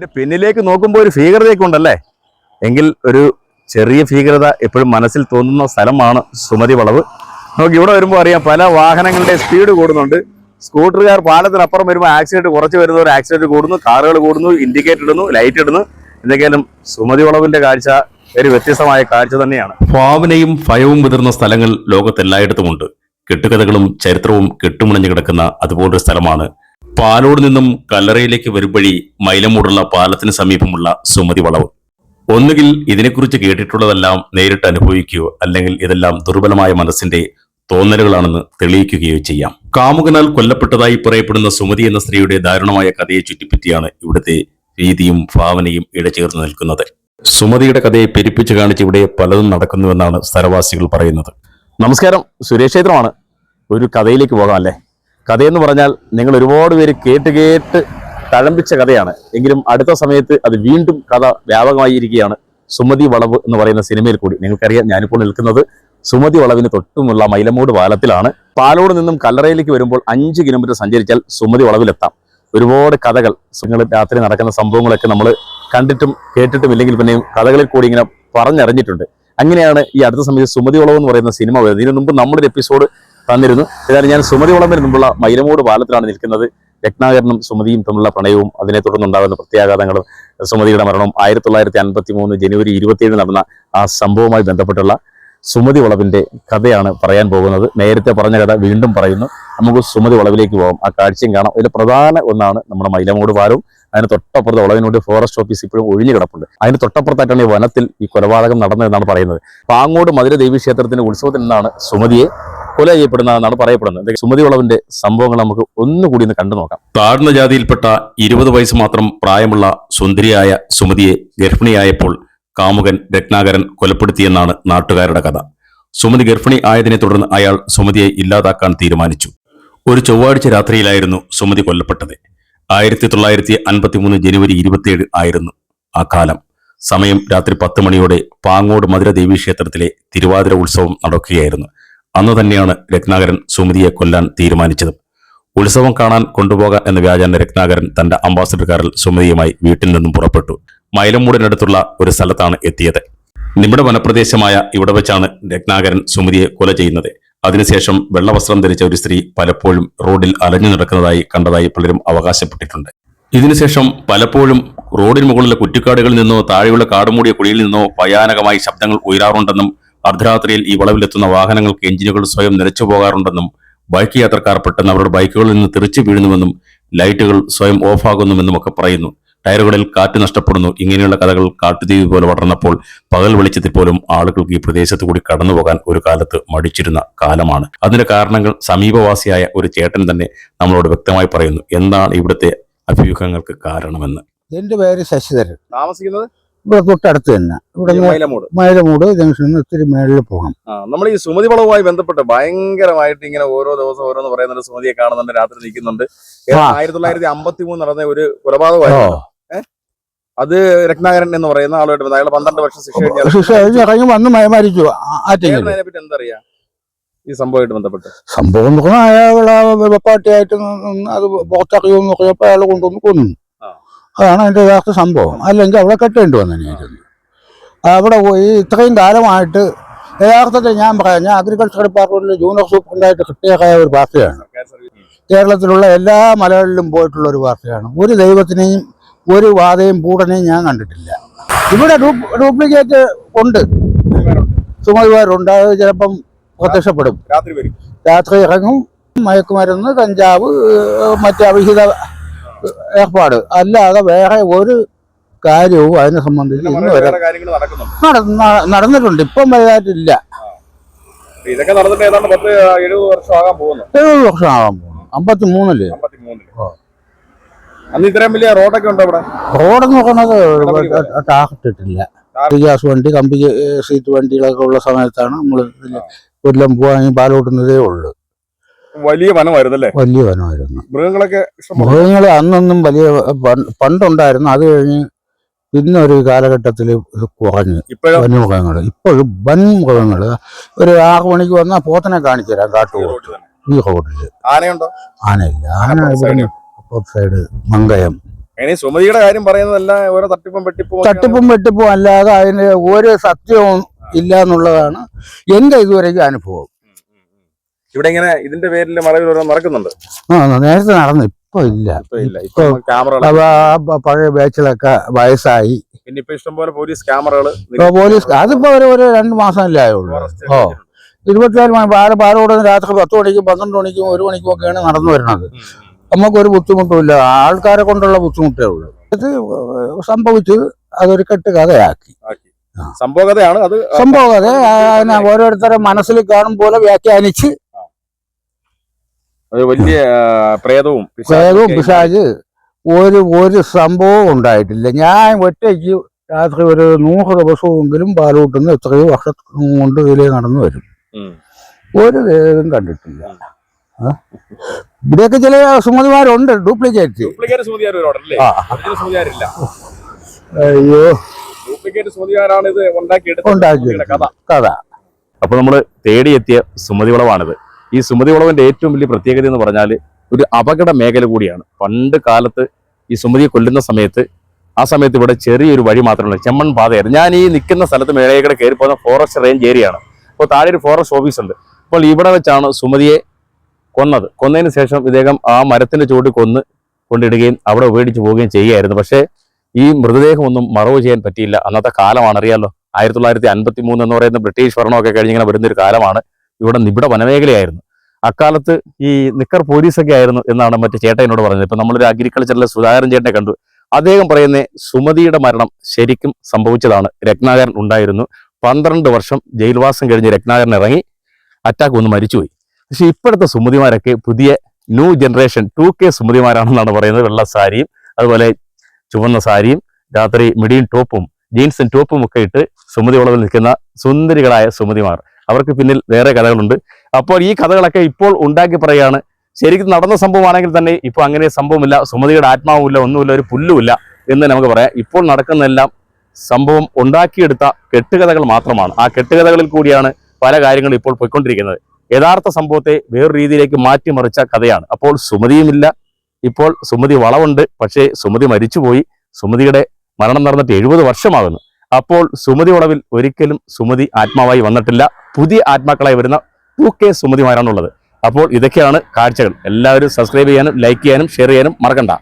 ഇതിന്റെ പിന്നിലേക്ക് നോക്കുമ്പോൾ ഒരു ഭീകരതയൊക്കെ ഉണ്ടല്ലേ? എങ്കിൽ ഒരു ചെറിയ ഭീകരത എപ്പോഴും മനസ്സിൽ തോന്നുന്ന സ്ഥലമാണ് സുമതി വളവ്. നമുക്ക് ഇവിടെ വരുമ്പോൾ അറിയാം പല വാഹനങ്ങളുടെ സ്പീഡ് കൂടുന്നുണ്ട്. സ്കൂട്ടറുകാർ പാലത്തിനപ്പുറം വരുമ്പോൾ ആക്സിഡന്റ് കുറച്ച് വരുന്നവർ ആക്സിഡന്റ് കൂടുന്നു. കാറുകൾ കൂടുന്നു ഇൻഡിക്കേറ്റർ ഇടുന്നു ലൈറ്റ് ഇടുന്നു. എന്തൊക്കെയാലും സുമതി വളവിന്റെ കാഴ്ച ഒരു വ്യത്യസ്തമായ കാഴ്ച തന്നെയാണ്. ഭാവനയും ഭയവും വിതർന്ന സ്ഥലങ്ങൾ ലോകത്തെല്ലായിടത്തുമുണ്ട്. കെട്ടുകഥകളും ചരിത്രവും കെട്ടുമുണഞ്ഞു കിടക്കുന്ന അതുപോലൊരു സ്ഥലമാണ് പാലോട് നിന്നും കല്ലറയിലേക്ക് വരും വഴി മൈലമൂടുള്ള പാലത്തിന് സമീപമുള്ള സുമതി വളവ്. ഒന്നുകിൽ ഇതിനെക്കുറിച്ച് കേട്ടിട്ടുള്ളതെല്ലാം നേരിട്ട് അനുഭവിക്കുകയോ അല്ലെങ്കിൽ ഇതെല്ലാം ദുർബലമായ മനസ്സിന്റെ തോന്നലുകളാണെന്ന് തെളിയിക്കുകയോ ചെയ്യാം. കാമുകനാൽ കൊല്ലപ്പെട്ടതായി പറയപ്പെടുന്ന സുമതി എന്ന സ്ത്രീയുടെ ദാരുണമായ കഥയെ ചുറ്റിപ്പറ്റിയാണ് ഇവിടുത്തെ രീതിയും ഭാവനയും ഇടചേർന്ന് നിൽക്കുന്നത്. സുമതിയുടെ കഥയെ പെരുപ്പിച്ച് കാണിച്ച് ഇവിടെ പലതും നടക്കുന്നുവെന്നാണ് സ്ഥലവാസികൾ പറയുന്നത്. നമസ്കാരം. സുരേഷ് ക്ഷേത്രമാണ്. ഒരു കഥയിലേക്ക് പോകാം അല്ലേ? കഥയെന്ന് പറഞ്ഞാൽ നിങ്ങൾ ഒരുപാട് പേര് കേട്ട് കേട്ട് തഴമ്പിച്ച കഥയാണ്. എങ്കിലും അടുത്ത സമയത്ത് അത് വീണ്ടും കഥ വ്യാപകമായിരിക്കുകയാണ് സുമതി വളവ് എന്ന് പറയുന്ന സിനിമയിൽ കൂടി. നിങ്ങൾക്കറിയാം ഞാനിപ്പോൾ നിൽക്കുന്നത് സുമതി വളവിന് തൊട്ടുമുള്ള മൈലമൂട് പാലത്തിലാണ്. പാലോട് നിന്നും കല്ലറയിലേക്ക് വരുമ്പോൾ അഞ്ച് കിലോമീറ്റർ സഞ്ചരിച്ചാൽ സുമതി വളവിലെത്താം. ഒരുപാട് കഥകൾ നിങ്ങൾ രാത്രി നടക്കുന്ന സംഭവങ്ങളൊക്കെ നമ്മൾ കണ്ടിട്ടും കേട്ടിട്ടും ഇല്ലെങ്കിൽ പിന്നെയും കഥകളിൽ കൂടി ഇങ്ങനെ പറഞ്ഞറിഞ്ഞിട്ടുണ്ട്. അങ്ങനെയാണ് ഈ അടുത്ത സമയത്ത് സുമതി വളവ് എന്ന് പറയുന്ന സിനിമ വരുന്നത്. ഇതിനു മുമ്പ് നമ്മളൊരു എപ്പിസോഡ് തന്നിരുന്നു. ഏതായാലും ഞാൻ സുമതി വളവിന് മുമ്പുള്ള മൈലമൂട് പാലത്തിലാണ് നിൽക്കുന്നത്. രത്നാകരനും സുമതിയും തമ്മിലുള്ള പ്രണയവും അതിനെ തുടർന്നുണ്ടാകുന്ന പ്രത്യാഘാതങ്ങളും സുമതിയുടെ മരണം ആയിരത്തി തൊള്ളായിരത്തി അൻപത്തി മൂന്ന് ജനുവരി ഇരുപത്തിയേഴ് നടന്ന ആ സംഭവവുമായി ബന്ധപ്പെട്ടുള്ള സുമതി വളവിന്റെ കഥയാണ് പറയാൻ പോകുന്നത്. നേരത്തെ പറഞ്ഞ കഥ വീണ്ടും പറയുന്നു. നമുക്ക് സുമതി വളവിലേക്ക് പോകാം ആ കാഴ്ചയും കാണാം. ഇതിൽ പ്രധാന ഒന്നാണ് നമ്മുടെ മൈലമൂട് പാലവും. അതിന് തൊട്ടപ്പുറത്ത് വളവിനോട് ഫോറസ്റ്റ് ഓഫീസ് ഇപ്പോഴും ഒഴിഞ്ഞു കിടപ്പുണ്ട്. അതിന് തൊട്ടപ്പുറത്തായിട്ടാണ് ഈ വനത്തിൽ ഈ കൊലപാതകം നടന്നതെന്നാണ് പറയുന്നത്. പാങ്ങോട് മധുര ദേവി ക്ഷേത്രത്തിന്റെ ഉത്സവത്തിൽ നിന്നാണ് സുമതിയെ കൊല ചെയ്യപ്പെടുന്നതെന്നാണ് പറയപ്പെടുന്നത്. സുമതി വളവിന്റെ സംഭവങ്ങൾ നമുക്ക് ഒന്നുകൂടി ഒന്ന് കണ്ടു നോക്കാം. താഴ്ന്ന ജാതിയിൽപ്പെട്ട ഇരുപത് വയസ്സ് മാത്രം പ്രായമുള്ള സുന്ദരിയായ സുമതിയെ ഗർഭിണിയായപ്പോൾ കാമുകൻ രത്നാകരൻ കൊലപ്പെടുത്തിയെന്നാണ് നാട്ടുകാരുടെ കഥ. സുമതി ഗർഭിണി ആയതിനെ തുടർന്ന് അയാൾ സുമതിയെ ഇല്ലാതാക്കാൻ തീരുമാനിച്ചു. ഒരു ചൊവ്വാഴ്ച രാത്രിയിലായിരുന്നു സുമതി കൊല്ലപ്പെട്ടത്. ആയിരത്തി തൊള്ളായിരത്തി അൻപത്തി മൂന്ന് ജനുവരി ഇരുപത്തിയേഴ് ആയിരുന്നു ആ കാലം. സമയം രാത്രി പത്ത് മണിയോടെ പാങ്ങോട് മധുര ദേവീ ക്ഷേത്രത്തിലെ തിരുവാതിര ഉത്സവം നടക്കുകയായിരുന്നു. അന്ന് തന്നെയാണ് രത്നാകരൻ സുമതിയെ കൊല്ലാൻ തീരുമാനിച്ചത്. ഉത്സവം കാണാൻ കൊണ്ടുപോകാം എന്ന വ്യാജാന രത്നാകരൻ തന്റെ അംബാസഡർ കാറിൽ സുമതിയുമായി വീട്ടിൽ നിന്നും പുറപ്പെട്ടു. മൈലമൂടിനടുത്തുള്ള ഒരു സ്ഥലത്താണ് എത്തിയത്. നിമിട വനപ്രദേശമായ ഇവിടെ വെച്ചാണ് രത്നാകരൻ സുമതിയെ കൊല ചെയ്യുന്നത്. അതിനുശേഷം വെള്ളവസ്ത്രം ധരിച്ച ഒരു സ്ത്രീ പലപ്പോഴും റോഡിൽ അലഞ്ഞു നടക്കുന്നതായി കണ്ടതായി പലരും അവകാശപ്പെട്ടിട്ടുണ്ട്. ഇതിനുശേഷം പലപ്പോഴും റോഡിന് മുകളിലെ കുറ്റിക്കാടുകളിൽ നിന്നോ താഴെയുള്ള കാടുമൂടിയ കുഴിയിൽ നിന്നോ ഭയാനകമായി ശബ്ദങ്ങൾ ഉയരാറുണ്ടെന്നും അർദ്ധരാത്രിയിൽ ഈ വളവിലെത്തുന്ന വാഹനങ്ങൾക്ക് എഞ്ചിനുകൾ സ്വയം നിലച്ചു പോകാറുണ്ടെന്നും ബൈക്ക് യാത്രക്കാർ പെട്ടെന്ന് അവരുടെ ബൈക്കുകളിൽ നിന്ന് തിരിച്ചു വീഴുന്നുവെന്നും ലൈറ്റുകൾ സ്വയം ഓഫാകുന്നുവെന്നും ഒക്കെ പറയുന്നു. ടയറുകളിൽ കാറ്റ് നഷ്ടപ്പെടുന്നു. ഇങ്ങനെയുള്ള കഥകൾ കാട്ടുതീവ് പോലെ വളർന്നപ്പോൾ പകൽ വെളിച്ചത്തിൽ പോലും ആളുകൾക്ക് ഈ പ്രദേശത്ത് കൂടി കടന്നു പോകാൻ ഒരു കാലത്ത് മടിച്ചിരുന്ന കാലമാണ്. അതിന്റെ കാരണങ്ങൾ സമീപവാസിയായ ഒരു ചേട്ടൻ തന്നെ നമ്മളോട് വ്യക്തമായി പറയുന്നു. എന്താണ് ഇവിടുത്തെ അഭ്യൂഹങ്ങൾക്ക് കാരണമെന്ന്? എന്റെ പേര് ശശിധരൻ. താമസിക്കുന്നത്? ഇവിടെ തൊട്ടടുത്ത് തന്നെ. ഇവിടെ മൈലമൂട്. ജംഗ്ഷനിൽ നിന്ന് ഇത്തിരി മേളിൽ പോകാം. നമ്മൾ ഈ സുമതി വളവുമായി ബന്ധപ്പെട്ട് ഭയങ്കരമായിട്ട് ഇങ്ങനെ ഓരോ ദിവസം ഓരോന്ന് പറയുന്നുണ്ട്. സുമതിയെ കാണുന്നുണ്ട് രാത്രി നിൽക്കുന്നുണ്ട്. ആയിരത്തി തൊള്ളായിരത്തി അമ്പത്തി മൂന്ന് നടന്ന ഒരു കൊലപാതകമായിരുന്നു. അത് രത്നാകരൻ എന്ന് പറയുന്ന ആളുമായിട്ട്. അയാൾ പന്ത്രണ്ട് വർഷം ശിക്ഷ ശിക്ഷ കഴിഞ്ഞ് വന്ന് മരിച്ചു. അതിനെപ്പറ്റി അതിനെ പറ്റി എന്താ അറിയാ ഈ സംഭവമായിട്ട് ബന്ധപ്പെട്ട്. സംഭവം അയാളെ വെപ്പാട്ടിയായിട്ട് അത് പുറത്തറിയുമെന്ന് പറഞ്ഞപ്പോൾ അയാൾ കൊണ്ടുവന്ന് കൊന്നു. അതാണ് അതിന്റെ യഥാർത്ഥ സംഭവം. അല്ലെങ്കിൽ അവിടെ കെട്ടേണ്ടി വന്നതിനായിരുന്നു അവിടെ പോയി ഇത്രയും കാലമായിട്ട് യഥാർത്ഥത്തിൽ ഞാൻ പറയാം ഞാൻ അഗ്രികൾച്ചർ ഡിപ്പാർട്ട്മെന്റിൽ ജൂനിയർ സൂപ്രണ്ടായിട്ട് കിട്ടിയേക്കായ ഒരു പാർട്ടിയാണ്. കേരളത്തിലുള്ള എല്ലാ മലകളിലും പോയിട്ടുള്ള ഒരു പാർട്ടിയാണ്. ഒരു ദൈവത്തിനെയും ഒരു വാതയും പൂടനെയും ഞാൻ കണ്ടിട്ടില്ല. ഇവിടെ ഡ്യൂപ്- ഡ്യൂപ്ലിക്കേറ്റ് ഉണ്ട്. സുമതിമാരുണ്ട് അത് ചിലപ്പം പ്രത്യക്ഷപ്പെടും. രാത്രി ഇറങ്ങും. മയക്കുമരുന്ന് കഞ്ചാവ് മറ്റ് അവിഹിത ഏർപ്പാട്. അല്ലാതെ വേറെ ഒരു കാര്യവും അതിനെ സംബന്ധിച്ച് ഇന്ന് വരെ നടന്നിട്ടുണ്ട്. ഇപ്പം വലുതായിട്ടില്ല. ഇതൊക്കെ നടന്നിട്ട് ഏതാണ്ട് പത്ത് എഴുപത് വർഷം ആകാൻ പോകുന്നു. എഴുപത് വർഷം ആകാൻ പോകുന്നു. അമ്പത്തി മൂന്നിൽ അന്ന് ഇത്രയും വലിയ റോഡൊക്കെ ഉണ്ടോ ഇവിടെ റോഡെന്ന് പറയുന്നത് ടാർട്ടിട്ടില്ല ടാറിട്ടിട്ടില്ല ഗ്യാസ് വണ്ടി കമ്പി സീറ്റ് വണ്ടികളൊക്കെ ഉള്ള സമയത്താണ് നമ്മൾ കൊല്ലം പോകാൻ പാലോട്ടുന്നതേ ഉള്ളു. വലിയ വനമായിരുന്നു അല്ലേ വലിയ വനമായിരുന്നു. മൃഗങ്ങളൊക്കെ മൃഗങ്ങൾ അന്നൊന്നും വലിയ പണ്ട് പണ്ടുണ്ടായിരുന്നു. അത് കഴിഞ്ഞ് പിന്നെ ഒരു കാലഘട്ടത്തിൽ ഇത് കുറഞ്ഞു. ഇപ്പോഴും? വന്യമൃഗങ്ങൾ ഇപ്പോഴും വൻ മൃഗങ്ങൾ ഒരു ആറു മണിക്ക് വന്നാൽ പോത്തനെ കാണിച്ചു തരാം ഈ ഹോട്ടലിൽ റോഡിൽ തന്നെ. ഈ റോഡിൽ ആനയുണ്ടോ? ആനയില്ല. ആന അപ്പുറത്തെ ഇവിടെ അപ്പുറത്തെ സൈഡ് മങ്കയം. സുമതിയുടെ കാര്യം പറയുന്നതല്ല ഓരോ തട്ടിപ്പും വെട്ടിപ്പും തട്ടിപ്പും വെട്ടിപ്പും അല്ലാതെ അതിന് ഒരു സത്യവും ഇല്ല എന്നുള്ളതാണ് എന്റെ ഇതുവരെയ്ക്കും അനുഭവം. ഇവിടെ ഇങ്ങനെ ഇതിന്റെ പേരിൽ മറവിൽ ഓരോ നടക്കുന്നുണ്ട്. ആ നേരത്തെ നടന്നു. ഇപ്പൊ ഇല്ല. ഇപ്പൊ ആ പഴയ ബാച്ചിലൊക്കെ വയസ്സായി. പിന്നെ ഇപ്പൊ ഇഷ്ടംപോലെ പോലീസ് ക്യാമറകൾ പോലീസ് അതിപ്പോ ഒരു ഒരു രണ്ട് അല്ലേ ആയുള്ളൂ. ഓ. ഇരുപത്തിനാല് മണി ആറ് പാലോട് രാത്രി പത്ത് മണിക്കും പന്ത്രണ്ട് മണിക്കും ഒരു മണിക്കും ഒക്കെയാണ് നടന്നു വരുന്നത്. നമുക്കൊരു ബുദ്ധിമുട്ടുമില്ല. ആൾക്കാരെ കൊണ്ടുള്ള ബുദ്ധിമുട്ടേ ഉള്ളൂ. ഇത് സംഭവിച്ച് അതൊരു കെട്ട് കഥയാക്കി സംഭവ കഥയാണ് അത് സംഭവ കഥ അതിനെ ഓരോരുത്തരെ മനസ്സിൽ കാണും പോലെ വ്യാഖ്യാനിച്ച് ഒരു വലിയ പ്രേതവും പ്രേതവും പിശാജ് ഒരു ഒരു സംഭവം ഉണ്ടായിട്ടില്ല. ഞാൻ ഒറ്റയ്ക്ക് രാത്രി ഒരു നൂറ് ദിവസമെങ്കിലും പാലൂട്ടുന്ന എത്രയോ വർഷം കൊണ്ട് ഇതിലേ നടന്നു വരും. ഒരു വേദം കണ്ടിട്ടില്ല? ഇവിടെയൊക്കെ ചില സുമതിമാരുണ്ട് ഡ്യൂപ്ലിക്കേറ്റ്. അയ്യോ. കഥ. അപ്പൊ അപ്പോൾ നമ്മൾ തേടിയെത്തിയ സുമതി വളവാണിത് ഈ സുമതി വളവിന്റെ ഏറ്റവും വലിയ പ്രത്യേകത എന്ന് പറഞ്ഞാൽ ഒരു അപകട മേഖല കൂടിയാണ്. പണ്ട് കാലത്ത് ഈ സുമതിയെ കൊല്ലുന്ന സമയത്ത് ആ സമയത്ത് ഇവിടെ ചെറിയൊരു വഴി മാത്രമല്ല ചെമ്മൺ പാതയായിരുന്നു. ഞാൻ ഈ നിൽക്കുന്ന സ്ഥലത്ത് മേളയുടെ കയറി പോകുന്ന ഫോറസ്റ്റ് റേഞ്ച് ഏരിയയാണ് അപ്പോൾ താഴെ ഒരു ഫോറസ്റ്റ് ഓഫീസ് ഉണ്ട്. അപ്പോൾ ഇവിടെ വെച്ചാണ് സുമതിയെ കൊന്നത്. കൊന്നതിന് ശേഷം ഇദ്ദേഹം ആ മരത്തിന്റെ ചുവട്ടിൽ കൊന്ന് കൊണ്ടിടുകയും അവിടെ ഉപേടിച്ച് പോവുകയും ചെയ്യുകയായിരുന്നു. പക്ഷേ ഈ മൃതദേഹമൊന്നും മറവ് ചെയ്യാൻ പറ്റിയില്ല. അന്നത്തെ കാലമാണ് അറിയാമല്ലോ ആയിരത്തി തൊള്ളായിരത്തി അൻപത്തി മൂന്ന് എന്ന് പറയുന്ന ബ്രിട്ടീഷ് ഭരണമൊക്കെ കഴിഞ്ഞിങ്ങനെ വരുന്നൊരു കാലമാണ്. ഇവിടെ നിബിഡ വനമേഖലയായിരുന്നു. അക്കാലത്ത് ഈ നിക്കർ പോലീസൊക്കെ ആയിരുന്നു എന്നാണ് മറ്റേ ചേട്ടനോട് പറഞ്ഞത്. ഇപ്പൊ നമ്മളൊരു അഗ്രികൾച്ചറിലെ സുധാകരൻ ചേട്ടനെ കണ്ടു. അദ്ദേഹം പറയുന്ന സുമതിയുടെ മരണം ശരിക്കും സംഭവിച്ചതാണ്. രത്നാകരൻ ഉണ്ടായിരുന്നു. പന്ത്രണ്ട് വർഷം ജയിൽവാസം കഴിഞ്ഞ് രത്നാകരൻ ഇറങ്ങി അറ്റാക്ക് വന്ന് മരിച്ചുപോയി. പക്ഷെ ഇപ്പോഴത്തെ സുമതിമാരൊക്കെ പുതിയ ന്യൂ ജനറേഷൻ ടു കെ സുമതിമാരാണെന്നാണ് പറയുന്നത്. വെള്ള സാരിയും അതുപോലെ ചുവന്ന സാരിയും രാത്രി മിടിയും ടോപ്പും ജീൻസും ടോപ്പും ഒക്കെ ഇട്ട് സുമതി വളവിൽ നിൽക്കുന്ന സുന്ദരികളായ സുമതിമാർ. അവർക്ക് പിന്നിൽ വേറെ കഥകളുണ്ട്. അപ്പോൾ ഈ കഥകളൊക്കെ ഇപ്പോൾ ഉണ്ടാക്കി പറയുകയാണ്. ശരിക്കും നടന്ന സംഭവമാണെങ്കിൽ തന്നെ ഇപ്പോൾ അങ്ങനെ സംഭവമില്ല. സുമതിയുടെ ആത്മാവുമില്ല ഒന്നുമില്ല ഒരു പുല്ലുമില്ല എന്ന് നമുക്ക് പറയാം. ഇപ്പോൾ നടക്കുന്നതെല്ലാം സംഭവം ഉണ്ടാക്കിയെടുത്ത കെട്ടുകഥകൾ മാത്രമാണ്. ആ കെട്ടുകഥകളിൽ കൂടിയാണ് പല കാര്യങ്ങളും ഇപ്പോൾ പോയിക്കൊണ്ടിരിക്കുന്നത്. യഥാർത്ഥ സംഭവത്തെ വേറൊരു രീതിയിലേക്ക് മാറ്റിമറിച്ച കഥയാണ്. അപ്പോൾ സുമതിയുമില്ല. ഇപ്പോൾ സുമതി വളവുണ്ട്. പക്ഷേ സുമതി മരിച്ചുപോയി. സുമതിയുടെ മരണം നടന്നിട്ട് എഴുപത് വർഷമാകുന്നു. അപ്പോൾ സുമതി ഉളവിൽ ഒരിക്കലും സുമതി ആത്മാവായി വന്നിട്ടില്ല. പുതിയ ആത്മാക്കളായി വരുന്ന ടു കെ സുമതിമാരാണുള്ളത്. അപ്പോൾ ഇതൊക്കെയാണ് കാഴ്ചകൾ. എല്ലാവരും സബ്സ്ക്രൈബ് ചെയ്യാനും ലൈക്ക് ചെയ്യാനും ഷെയർ ചെയ്യാനും മറക്കണ്ട.